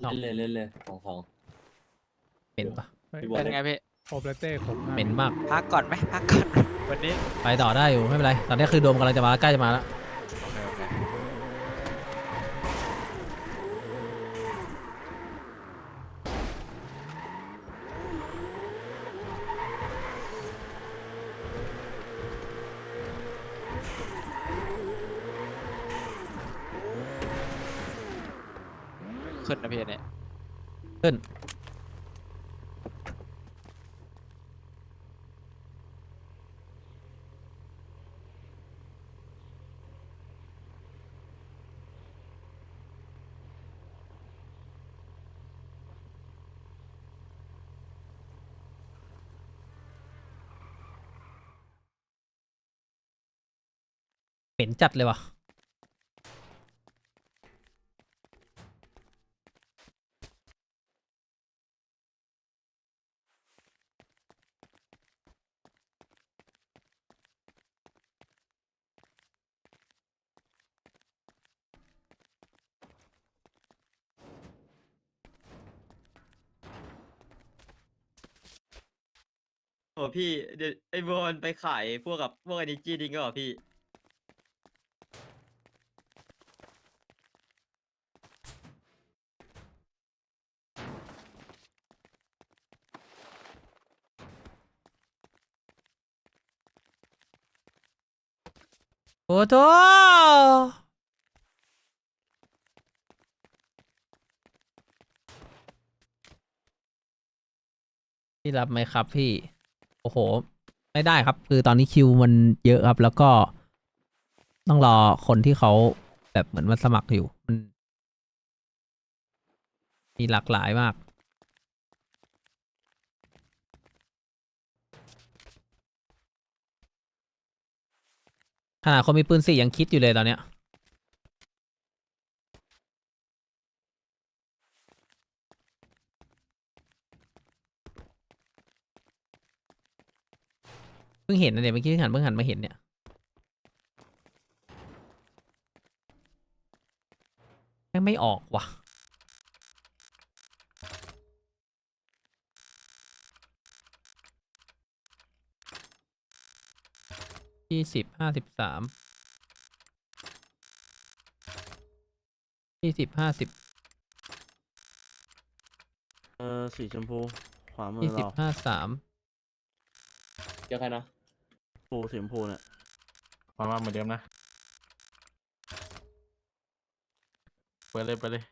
เล่นเลยเล่นเลยของของเหม็นปะพี่บอลเป็นไงพี่ครบแล้วเต้ครบห้าเหม็นมาก พักก่อนไหมพักก่อนวันนี้ไปต่อได้อยู่ไม่เป็นไร ตอนนี้คือโดมกำลังจะมาใกล้จะมาแล้ว โอเคโอเคขึ้นนะพี่เนี่ย ขึ้นเหม็นจัดเลยว่ะ อ้พี่เดี๋ยวไอ้บอลไปขายพวกกับพวกอันนี้จีดิงก็เหรอพี่ โอ้โถพี่รับไหมครับพี่ โอ้โห ไม่ได้ครับ คือตอนนี้คิวมันเยอะครับ แล้วก็ต้องรอคนที่เขาแบบเหมือนมาสมัครอยู่ มัน มีหลากหลายมากขนาดคนมีปืนสี่ยังคิดอยู่เลยตอนเนี้ย พิ่งเห็นนะเนี่ยเมื่อกี้เพิ่งหันเพิ่งหันมาเห็นเนี่ยแม่งไม่ออกว่ะยี่สิบห้าสิบสามยี่สิบห้าสิบเออสีชมพู ขวามือยี่สิบเราห้าสามเจอใครนะ ฟูสีชมพูเนี่ยมามาเหมือนเดิมนะไปเลยไปเลย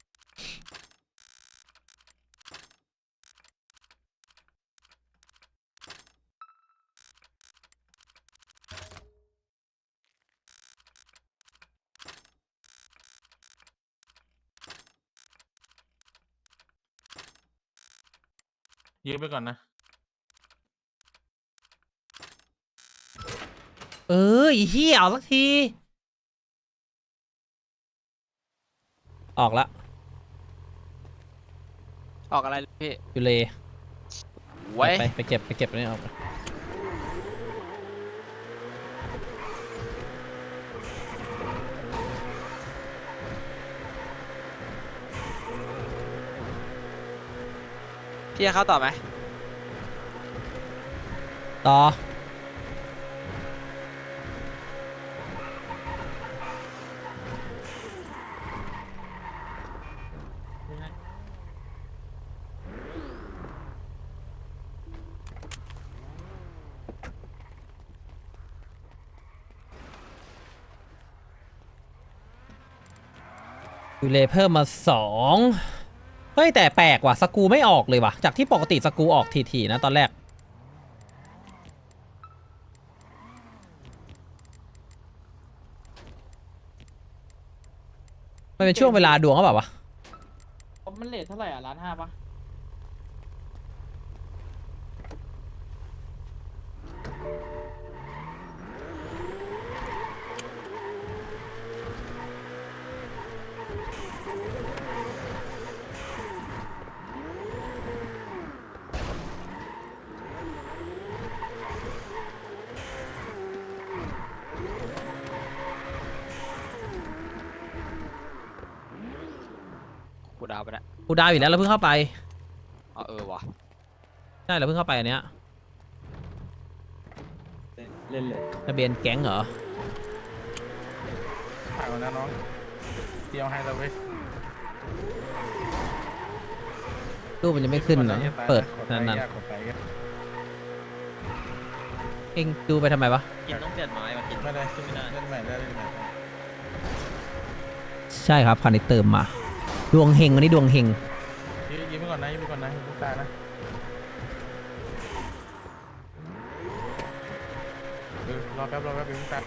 ยืมไปก่อนนะ เออไอีเหี้ยเอาสักที ออกละออกอะไรพี่อยู่เลยไว้ยไปไปเก็บไปเก็บอันนี่ออกไปพี่จะเข้าต่อไหมต่อ อยู่เลยเพิ่มมาสองเฮ้ย แต่แปลกว่ะสกรูไม่ออกเลยว่ะ จากที่ปกติสกรูออกทีๆนะตอนแรก มันเป็นช่วงเวลาดวงหรือเปล่าวะ มันเลทเท่าไหร่อะล้านห้าปะ กูดาวอยู่แล้วเราเพิ่งเข้าไปอ๋อเออวะใช่เราเพิ่งเข้าไปอันเนี้ยเล่นเลยทะเบียนแก๊งเหรอถ่ายก่อนนะน้องเตรียมให้เราไว้ยรูปมันจะไม่ขึ้นเหรอกอย่าตายะเปิดกไลนานค์ยากกดไปก็ๆเองดูไปทำไมวะกินต้องเปลี่ยนไม้มากินไม่ได้ขึ้นไม่ได้เล่นใหม่ได้เล่นใหม่ได้ใช่ครับคันนี้เติมมา ดวงเฮงอันนี้ดวงเฮงยืมยืมไปก่อนนะยืมไปก่อนนะยืมตานะเออรอแป๊บรอแป๊บยืมตา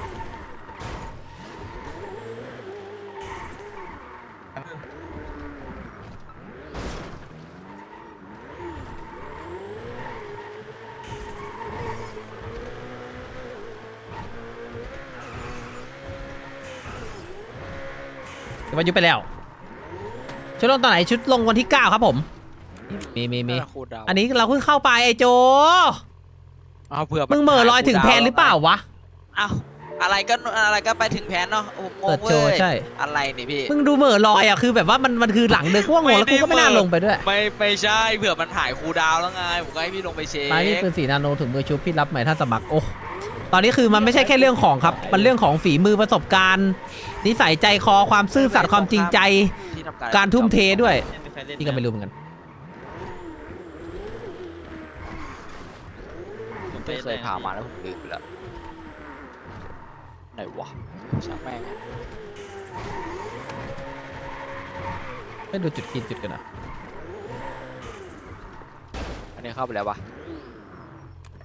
เดี๋ยวมายุบไปแล้ว ชุดลงตอนไหนชุดลงวันที่ 9 ครับผม มีมีมีน่าจะคูลดาวน์อันนี้เราเพิ่งเข้าไปไอ้โจเอาเผื่อมึงเหม่อลอยถึงแพนหรือเปล่าวะอ้าวอะไรก็อะไรก็ไปถึงแพนเนาะโอ้โหงเปิดงโชว์เว้ยใช่อะไรนี่พี่มึงดูเหม่อลอยอะคือแบบว่ามันมันคือหลังเดินกูว่าโงงแล้วกูก็ไม่น่าลงไปด้วย ไม่ไม่ใช่เผื่อมันหายคูลดาวน์แล้วไงผมก็ให้พี่ลงไปเช็คไม้นี่ปืนสีนาโนถึงมือชุบพี่รับใหม่ถ้าสมัครโอ้ตอนนี้คือมันไม่ใช่แค่เรื่องของครับ มันเรื่องของฝีมือประสบการณ์ นิสัยใจคอความซื่อสัตย์ความจริงใจ ที่ทำการการทุ่มเทด้วยไม่มีใครเล่นพี่ก็ไม่รู้เหมือนกันผมไม่เคยพามาแล้วผมลืมไปแล้วไหนวะช่างแม่งอะไม่ดูจุดกินจุดกันนะอันนี้เข้าไปแล้วปะ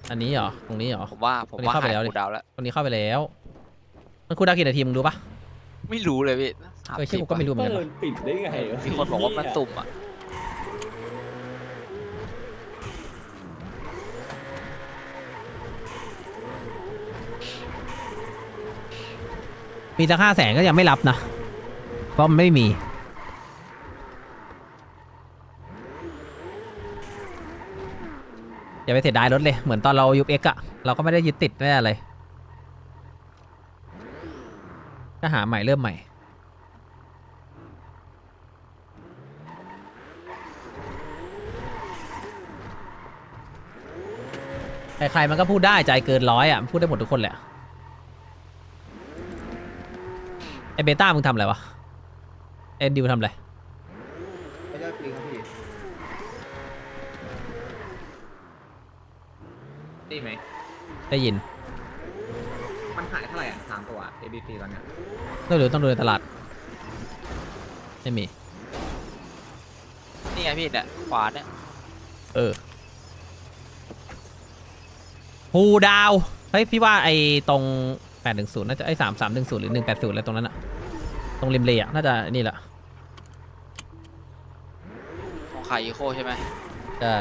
อันนี้เหรอ ตรงนี้เหรอ ผมว่าผมอันนี้ว่าเข้าไปหายแล้วดิคูลดาวน์แล้ว ตรงนี้เข้าไปแล้ว มันคูลดาวน์กี่นาทีมึงรู้ปะไม่รู้เลยพี่ เออเชื่อกูก็ไม่รู้เหมือนกันเอวะอปิดได้ไงวะมีคนบอกว่ามันตุ่มอะมีสักห้าแสนก็ยังไม่รับนะ เพราะมันไม่มี อย่าไปเสียดายรถเลย เหมือนตอนเรายุบเอ็กอะเราก็ไม่ได้ยึดติดไม่ได้อะไรก็หาใหม่เริ่มใหม่ ใครๆมันก็พูดได้ใจเกินร้อยอะพูดได้หมดทุกคนแหละไอเบต้ามึงทำอะไรวะเอ็นดิวทำอะไรไม่ได้ปลิงครับพี่ได้ไหมได้ยิน มันขายเท่าไหร่อะสามตัว ABC ตอนเนี้ยต้องดูต้องดูในตลาด ไม่มี นี่ไงพี่เนี่ยขวาเนี่ย เออ ฮูดาว เฮ้ย พี่ว่าไอ้ตรง 810 น่าจะไอ้3 3 1 0 หรือ 180 อะไรตรงนั้นอะตรงริมเลยอะน่าจะนี่แหละของขายอีโคใช่ไหมใช่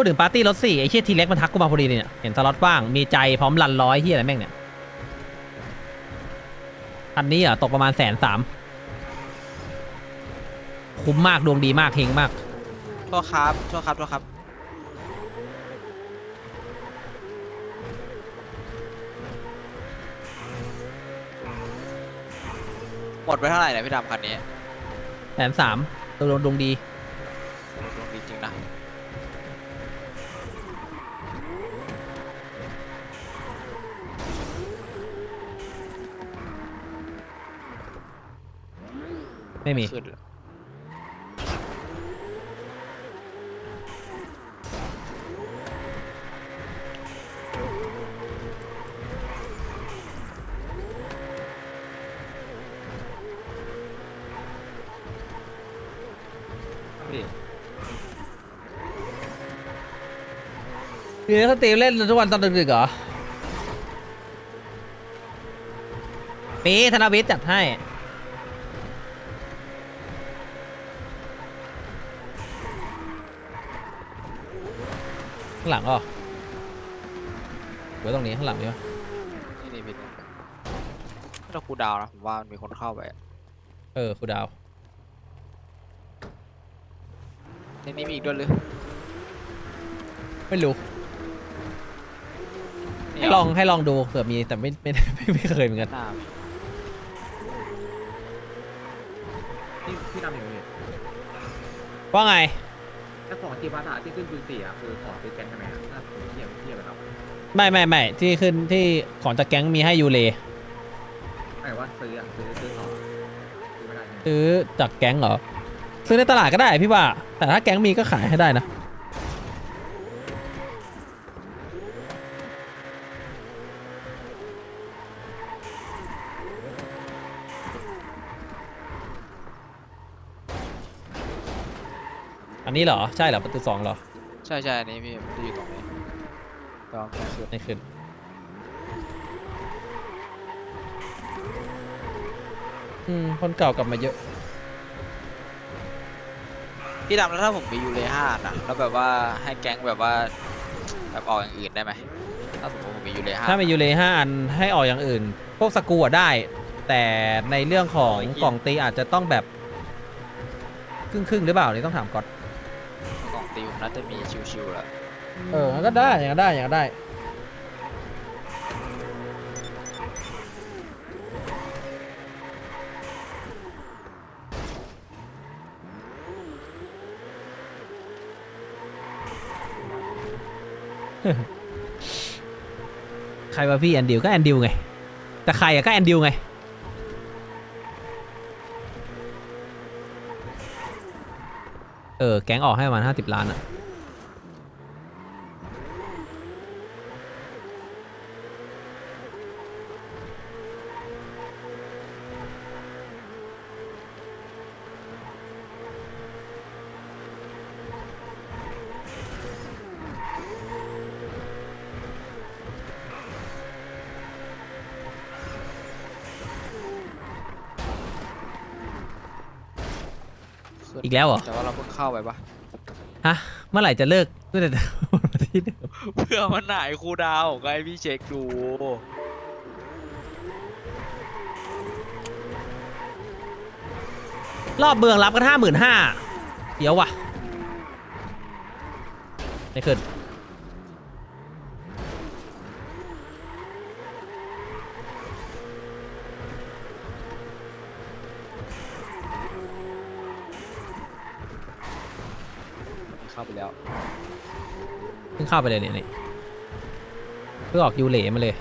พูดถึงปาร์ตี้รถสี่ไอ้เชี่ยทีเล็กมันทักกูมาพอดีเลยเนี่ย เห็นสล็อตว่าง มีใจพร้อมรันร้อยที่อะไรแม่งเนี่ยคันนี้อะตกประมาณแสนสามคุ้มมากดวงดีมากเฮงมาก โทษครับโทษครับโทษครับ หมดไปเท่าไหร่เนี่ยพี่ดำคันนี้ แสนสามดวงดวงดี ไม่มี ขึ้นเลยพี่มีเขาตีเล่นทุกวันตอนดึกๆเหรอปีธนวิทย์จัดให้างหลังก็ไว้ตรงนี้ข้างหลังนี่ปะนี่นี่พี่ไม่ต้องคูลดาวน์นะผมว่ามันมีคนเข้าไปเออครูดาวในนี้มีอีกด้วยหรือไม่รู้นี่ให้เหรลองให้ลองดูเผื่อมีแต่ไม่ไม่ไม่ไม่เคยเหมือนกันหน้าพี่พี่ทำอย่างนี้ว่าไง ถ้าของจีบัตอะที่ขึ้นปืนสี่อะคือของซื้อแกนใช่ไหมอะถ้าผมเทียบเทียบไปครับไม่ไม่ไม่ที่ขึ้นที่ของจากแก๊งมีให้ยูเลหมายว่าซื้ออะซื้อซื้อต่อซื้อไม่ได้ใช่ไหมซื้อจากแก๊งเหรอ ซื้อในตลาดก็ได้พี่ว่า แต่ถ้าแก๊งมีก็ขายให้ได้นะ อันนี้เหรอ ใช่เหรอประตูสองเหรอ ใช่ใช่อันนี้พี่มันจะอยู่ตรงนี้ลองแค่สุดไม่ขึ้น อืม คนเก่ากลับมาเยอะ พี่ดำแล้วถ้าผมมียูเลห้านะแล้วแบบว่าให้แก๊งแบบว่าแบบออกอย่างอื่นได้ไหมถ้าสมมติผมมียูเลห้าถ้ามียูเลห้าอันให้ออกอย่างอื่น พวกสกรูอะได้ แต่ในเรื่องของกล่องตีอาจจะต้องแบบ ครึ่งครึ่งๆหรือเปล่านี่ต้องถามก่อน กล่องติวน่าจะมีชิวๆแล้วเอองั้นก็ได้อย่างนั้นได้อย่างนั้นได้ ใครว่าพี่แอนดิวก็แอนดิวไง แต่ใครอะก็แอนดิวไง เออ แก๊งออกให้ประมาณห้าสิบล้านอะอีกแล้วเหรอ แต่ว่า เราเพิ่งเข้าไปปะฮะเมื่อไหร่จะเลิกเมื่อไหร่จะ ที่เดิมเพื่อมันหายคูลดาวน์ก็ให้พี่เช็คดู รอบเมืองรับกันห้าหมื่นห้าเดี๋ยวว่ะไม่ขึ้น เข้าไปแล้ว เข้าไปเลยเนี่ยเพิ่งออกยูเหลมาเลย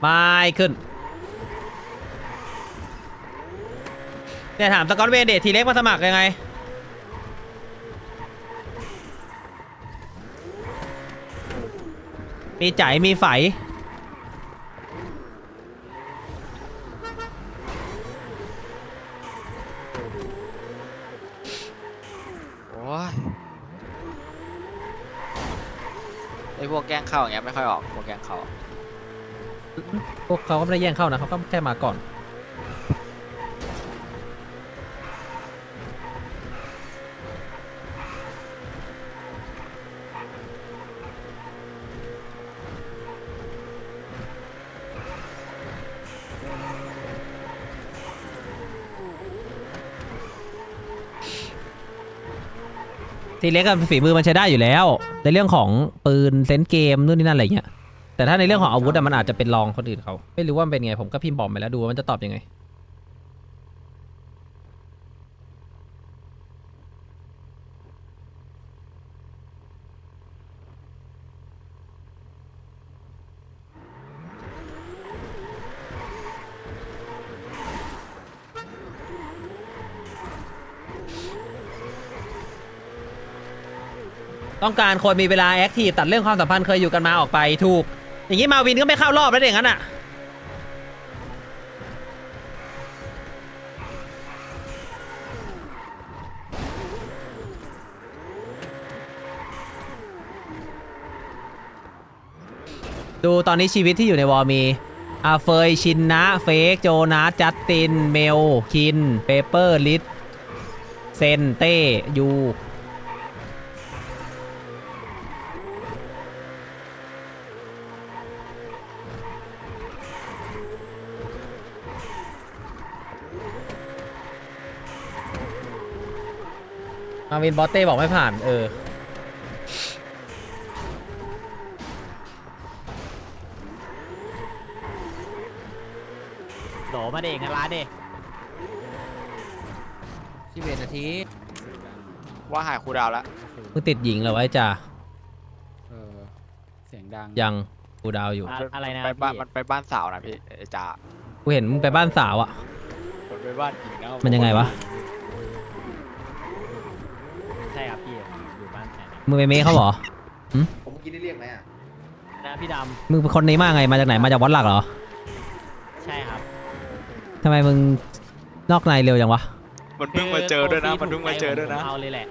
ไม่ขึ้น เนี่ยถามสกอตเวนเดททีเล็กมาสมัครยังไงมีจ่ายมีไฝ โอ้ยไอพวกแกล้งเข้าอย่างเงี้ยไม่ค่อยออกพวกแกล้งเขาพวกเขาก็ไม่ได้แย่งเข้านะเขาก็แค่มาก่อน ทีเล็กกับฝีมือมันใช้ได้อยู่แล้ว ในเรื่องของปืนเซนส์เกมนู่นนี่นั่นอะไรเงี้ยแต่ถ้าในเรื่องของอาวุธอะมันอาจจะเป็นรองคนอื่นเขาไม่รู้ว่ามันเป็นไงผมก็พิมพ์บอกไปแล้วดูว่ามันจะตอบยังไง ต้องการคนมีเวลาแอคทีฟตัดเรื่องความสัมพันธ์เคยอยู่กันมาออกไปถูก อย่างนี้มาวินก็ไม่เข้ารอบแล้วเด็อย่างนั้นอะดูตอนนี้ชีวิตที่อยู่ในวอลมีอาเฟยชินนะเฟกโจนาจัสติน เมล คิน เปเปอร์ ลิสเซนเต้ยู มาวินบอสเต้บอกไม่ผ่าน เออ โดมาเด็กกันร้านเด็กสิบเอ็ดนาทีว่าหายครูดาวแล้วมึงติดหญิงเหรอวะไอ้จ่าเออเสียงดังยังกูดาวอยู่ อะไรนะไปบ้านพี่มันไปบ้านสาวนะพี่ไอ้จ่ากูเห็นมึงไปบ้านสาวอะ มันไปบ้านหญิงนะมันยังไงวะ มึงไปเมย์เขาเหรอ ผมเมื่อกี้ได้เรียกไหมอะนะพี่ดมึงเป็นคนนี้มาไง มาจากไหน มาจากวัดหลักเหรอำใช่ครับ ทำไมมึงนอกในเร็วจังวะ มันเพิ่งมาเจอด้วยนะ มันเพิ่งมาเจอด้วยนะ เอาเลยแหละ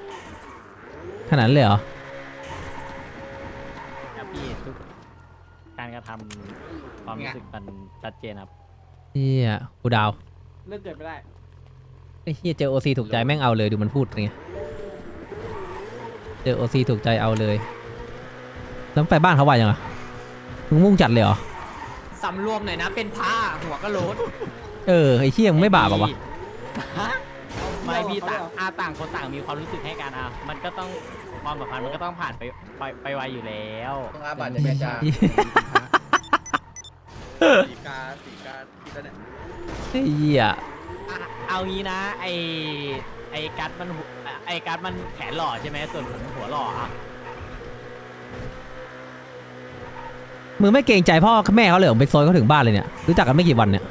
ขนาดนั้นเลยเหรอ ครับพี่ทุกการกระทำความรู้สึกมันชัดเจนครับ เฮียกูดาว เลือกเกิดไม่ได้ ไอ้เฮียเจอโอซีถูกใจแม่งเอาเลยดูมันพูดไง เจอโอซีถูกใจเอาเลยแล้วไปบ้านเขาว่ายังอะมึงมุ่งจัดเลยเหรอสำรวมหน่อยนะ เป็นผ้าหัวก็โลดเออไอ้เฮียมึงไม่บาปเหรอวะไม่พี่ต่างอาต่างคนต่างมีความรู้สึกให้กันอะมันก็ต้องความสัมพันธ์มันก็ต้องผ่านไปไปไปไวอยู่แล้วต้องอาบัตจะเป็นจ่าสีกาสีกาที่นั่นเนี่ยไอ้เฮียอะเอางี้นะไอไอกัดมันหัว ไอกัดมันแขนหล่อใช่ไหมส่วนผมหัวหล่ออะมึงไม่เกรงใจพ่อแม่เขาเลยเหรอไปซอยเขาถึงบ้านเลยเนี่ยรู้จักกันไม่กี่วันเนี่ย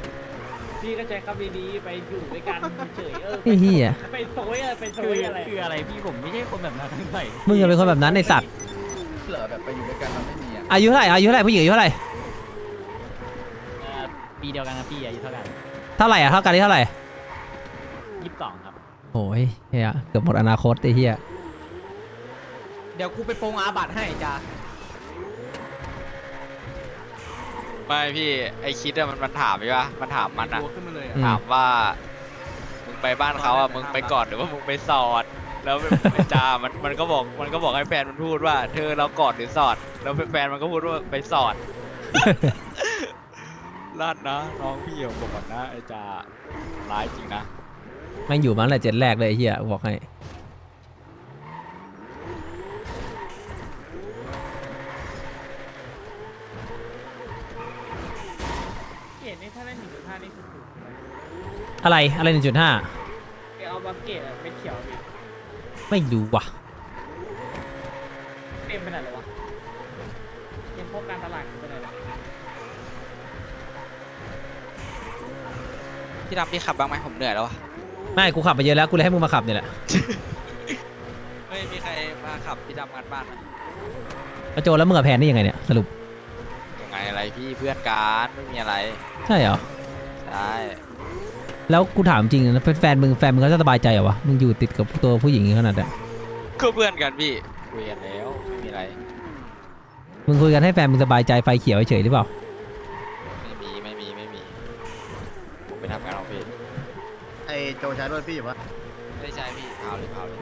พี่ก็ใจคำดีๆไปอยู่ด้วยกันเฉยเออไอ้เฮียไปโซยอะไรไปโซยอะไร คืออะไรพี่ผมไม่ใช่คนแบบนั้นทั้งใส่มึงอย่าเป็นคนแบบนั้นในสัตว์เหลือแบบไปอยู่ด้วยกันเราไม่มีอะอายุเท่าไหร่อายุเท่าไหร่ผู้หญิงอายุเท่าไหร่เอ่อปีเดียวกันนะพี่อายุเท่ากันเท่าไหร่อะเท่ากันที่เท่าไหร่ยี่สิบสองครับ โอ้ยเฮียเกือบหมดอนาคตไอ้เฮียเดี๋ยวกูไปปรงอาบัตให้จ้าไม่พี่ไอคิดอะมันมันถามพี่ว่ามันถามมันอะตัวขึ้นมาเลยอะอืมถามว่า มึงไปบ้านเขาอะมึงไปก่อนหรือว่ามึงไปสอด แล้วไอ้จ่ามันมันก็บอกมันก็บอกให้แฟนมันพูดว่า เธอเรากอดหรือสอด แล้วแฟนมันก็พูดว่าไปสอดลาดนะน้องพี่ผมบอกก่อนนะไอ้จ่าร้ายจริงนะ แม่งอยู่มาตั้งแต่เจ็ดแรกเลยไอ้เฮียบอกให้ เกตนี่ถ้าได้หนึ่งจุดห้านี่คือถูกอะไรอะไรหนึ่งจุดห้าเอาบังเกตเป็นเขียวพี่ไม่รู้ว่ะ เต็มไปไหนเลยวะเต็มพวกการตลาดไปไหนวะพี่ดำพี่ขับบ้างไหมผมเหนื่อยแล้วอะ ไม่กูขับไปเยอะแล้วกูเลยให้มึงมาขับเนี่ยแหละไม่มีใครมาขับพี่ดำงานบ้านอะมาโจรแล้วมึงกับแพนนี่ยังไงเนี่ยสรุปยังไงอะไรพี่เพื่อนกันไม่มีอะไรใช่เหรอใช่แล้วกูถามจริงนะเป็นแฟนมึงแฟนมึงเขาจะสบายใจเหรอวะมึงอยู่ติดกับตัวผู้หญิงขนาดนั้นก็เพื่อนกันพี่คุยกันแล้วไม่มีอะไรมึงคุยกันให้แฟนมึงสบายใจไฟเขียวเฉยๆหรือเปล่า โจใช้รถพี่อยู่ปะไม่ได้ใช่พี่เผาเลยเผาเลย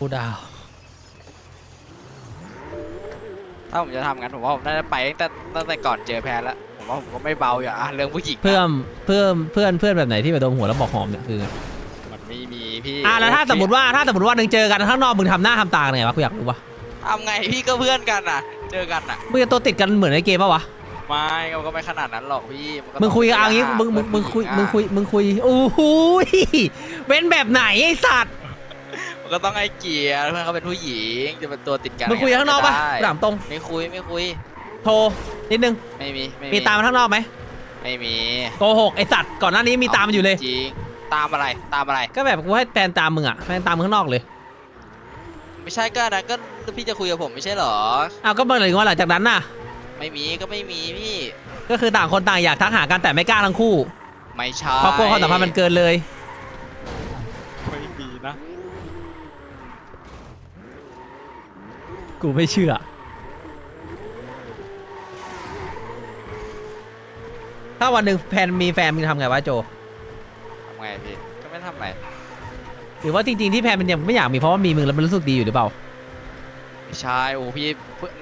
กูดาวถ้าผมจะทำงั้นผมว่าผมน่าจะไปตั้งแต่ตั้งแต่ก่อนเจอแพนแล้ว ว่าผมก็ไม่เบาอย่างอะเรื่องผู้หญิงะเพื่อนเพื่อนเพื่อนเพื่อนแบบไหนที่ไปดมหัวแล้วบอกหอมเนี่ยคือมันไม่มีพี่อะแล้วถ้าสมมติว่าถ้าสมมติว่าหนึ่งเจอกันข้างนอกมึงทำหน้าทำตาไงวะกูอยากรู้วะทำไงพี่ก็เพื่อนกันน่ะ เจอกันน่ะมึงจะตัวติดกันเหมือนในเกมปะวะไม่มันก็ไม่ขนาดนั้นหรอกพี่นก็มึงคุยต้เอางี้มึงมึงมึงคุยมึงคุยมึงคุยโอ้โหยเป็นแบบไหนไอ้สัตว์มันก็ต้องให้เกียรติเพื่อนเขาเป็นผู้หญิงจะเป็นตัวติดกันมึงคุยข้างนอกปะไม่ได้ถามตรง ไม่คุยไม่คุย โทรนิดนึง ไม่มีไม่มีตามมาข้างนอกไหมไม่มีโกหกไอสัตว์ก่อนหน้านี้มีตามมาอยู่เลย จริงตามอะไรตามอะไร ก็แบบกูให้แฟนตามมึงอะแฟนตามมึงข้างนอกเลยไม่ใช่ก็นะก็พี่จะคุยกับผมไม่ใช่เหรอเอาก็มาเลยว่าหลังจากนั้นน่ะ ไม่มีก็ไม่มีพี่ ก็คือต่างคนต่างอยากทักหากันแต่ไม่กล้าทั้งคู่ไม่ใช่เพราะกลัวความสัมพันธ์มันเกินเลยไม่ดีนะ กูไม่เชื่อ ถ้าวันหนึ่งแพนมีแฟนมึงทำไงวะโจ ทำไงพี่ ก็ไม่ทำไงหรือว่าจริงๆที่แพนมันยังไม่อยากมีเพราะว่ามีมึงแล้วมันรู้สึกดีอยู่หรือเปล่า ไม่ใช่โอ้พี่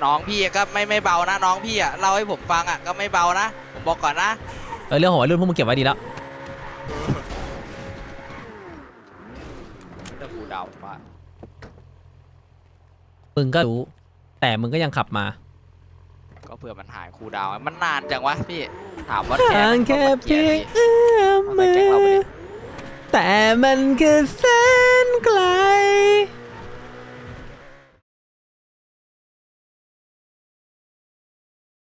น้องพี่ก็ไม่ไม่เบานะน้องพี่อะเล่าให้ผมฟังอะก็ไม่เบานะผมบอกก่อนนะเออเรื่องของวัยรุ่นพวกมึงเก็บไว้ดีแล้ว แต่กูเดาว่ามึงก็รู้ แต่มึงก็ยังขับมา ก็เผื่อมันหายครูดาวมันนานจังวะพี่ ถามว่าห่างมันแค่มันเพียงกี่เอื้อมนาทีมืเอาไปแกล้งเราไปอดิแต่มันคือแสนไกล